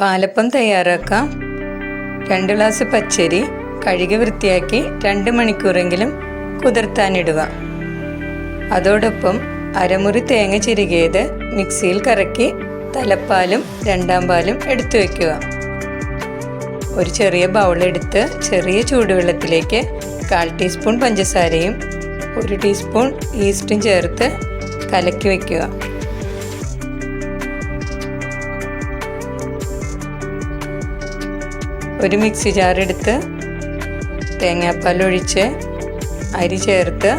പാലപ്പം തയ്യാറാക്കാം. രണ്ട് ഗ്ലാസ് പച്ചരി കഴുകി വൃത്തിയാക്കി രണ്ട് മണിക്കൂറെങ്കിലും കുതിർത്താനിടുക. അതോടൊപ്പം അരമുറി തേങ്ങ ചിരുകിയത് മിക്സിയിൽ കറക്കി തലപ്പാലും രണ്ടാം പാലും എടുത്തു വയ്ക്കുക. ഒരു ചെറിയ ബൗളെടുത്ത് ചെറിയ ചൂടുവെള്ളത്തിലേക്ക് കാൽ ടീസ്പൂൺ പഞ്ചസാരയും ഒരു ടീസ്പൂൺ ഈസ്റ്റും ചേർത്ത് കലക്കി വയ്ക്കുക. ഒരു മിക്സി ജാറെടുത്ത് തേങ്ങാപ്പാൽ ഒഴിച്ച് അരി ചേർത്ത്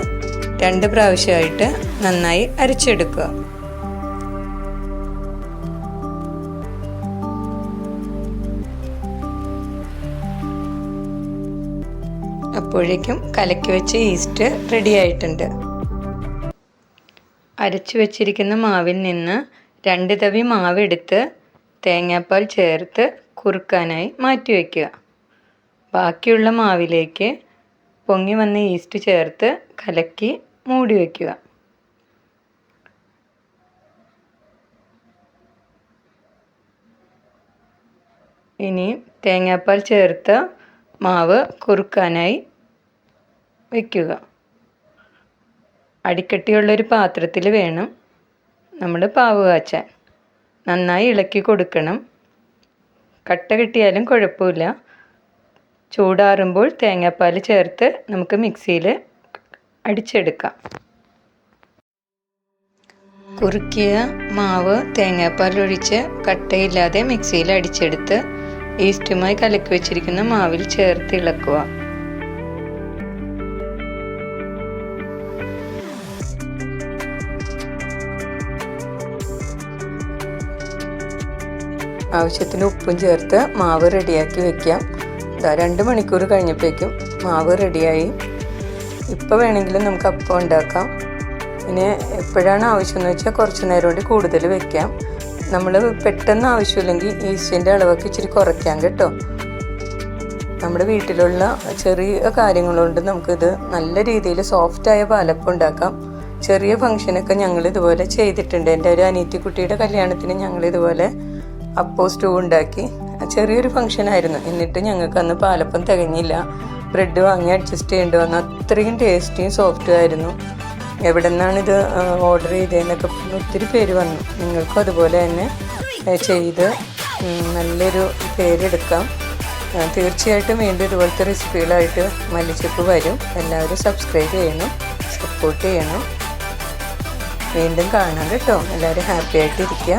രണ്ട് പ്രാവശ്യമായിട്ട് നന്നായി അരച്ചെടുക്കുക. അപ്പോഴേക്കും കലക്കി വെച്ച ഈസ്റ്റ് റെഡി ആയിട്ടുണ്ട്. അരച്ചു വെച്ചിരിക്കുന്ന മാവിൽ നിന്ന് രണ്ട് തവി മാവെടുത്ത് തേങ്ങാപ്പാൽ ചേർത്ത് കുറുക്കാനായി മാറ്റി വയ്ക്കുക ബാക്കിയുള്ള മാവിലേക്ക് പൊങ്ങി വന്ന ഈസ്റ്റ് ചേർത്ത് കലക്കി മൂടി വയ്ക്കുക ഇനി തേങ്ങാപ്പാൽ ചേർത്ത് മാവ് കുറുക്കാനായി വയ്ക്കുക അടിക്കട്ടിയുള്ളൊരു പാത്രത്തിൽ വേണം നമ്മൾ പാവ് കാച്ചാൻ. നന്നായി ഇളക്കി കൊടുക്കണം. കട്ട കിട്ടിയാലും കുഴപ്പമില്ല. ചൂടാറുമ്പോൾ തേങ്ങാപ്പാൽ ചേർത്ത് നമുക്ക് മിക്സിയിൽ അടിച്ചെടുക്കാം. കുറുക്കിയ മാവ് തേങ്ങാപ്പാൽ ഒഴിച്ച് കട്ടയില്ലാതെ മിക്സിയിൽ അടിച്ചെടുത്ത് ഈസ്റ്റുമായി കലക്കി വെച്ചിരിക്കുന്ന മാവിൽ ചേർത്ത് ഇളക്കുക. ആവശ്യത്തിന് ഉപ്പും ചേർത്ത് മാവ് റെഡിയാക്കി വെക്കാം. ഇതാ രണ്ട് മണിക്കൂർ കഴിഞ്ഞപ്പോഴേക്കും മാവ് റെഡിയായി. ഇപ്പോൾ വേണമെങ്കിലും നമുക്ക് അപ്പം ഉണ്ടാക്കാം. ഇനി എപ്പോഴാണ് ആവശ്യമെന്ന് വെച്ചാൽ കുറച്ച് നേരം കൂടി കൂടുതൽ വെക്കാം. നമ്മൾ പെട്ടെന്ന് ആവശ്യമില്ലെങ്കിൽ ഈസ്റ്റിന്റെ അളവൊക്കെ ഇച്ചിരി കുറയ്ക്കാം കേട്ടോ. നമ്മുടെ വീട്ടിലുള്ള ചെറിയ കാര്യങ്ങളുകൊണ്ട് നമുക്കിത് നല്ല രീതിയിൽ സോഫ്റ്റായ പാലപ്പം ഉണ്ടാക്കാം. ചെറിയ ഫങ്ഷനൊക്കെ ഞങ്ങൾ ഇതുപോലെ ചെയ്തിട്ടുണ്ട്. എന്റെ ഒരു അനീറ്റിക്കുട്ടിയുടെ കല്യാണത്തിന് ഞങ്ങൾ ഇതുപോലെ അപ്പോ സ്റ്റൂ ഉണ്ടാക്കി. ചെറിയൊരു ഫംഗ്ഷൻ ആയിരുന്നു. എന്നിട്ട് ഞങ്ങൾക്ക് അന്ന് പാലപ്പം തികഞ്ഞില്ല. ബ്രെഡ് വാങ്ങി അഡ്ജസ്റ്റ് ചെയ്യേണ്ടി വന്നു. അത്രയും ടേസ്റ്റിയും സോഫ്റ്റും ആയിരുന്നു. എവിടെ നിന്നാണ് ഇത് ഓർഡർ ചെയ്തതെന്നൊക്കെ ഒത്തിരി പേര് വന്നു. നിങ്ങൾക്കും അതുപോലെ തന്നെ ചെയ്ത് നല്ലൊരു പേരെടുക്കാം. തീർച്ചയായിട്ടും വീണ്ടും ഇതുപോലത്തെ റെസിപ്പികളായിട്ട് മല്ലിച്ചപ്പ് വരും. എല്ലാവരും സബ്സ്ക്രൈബ് ചെയ്യണം സപ്പോർട്ട് ചെയ്യണം. വീണ്ടും കാണാം കേട്ടോ. എല്ലാവരും ഹാപ്പി ആയിട്ടിരിക്കുക.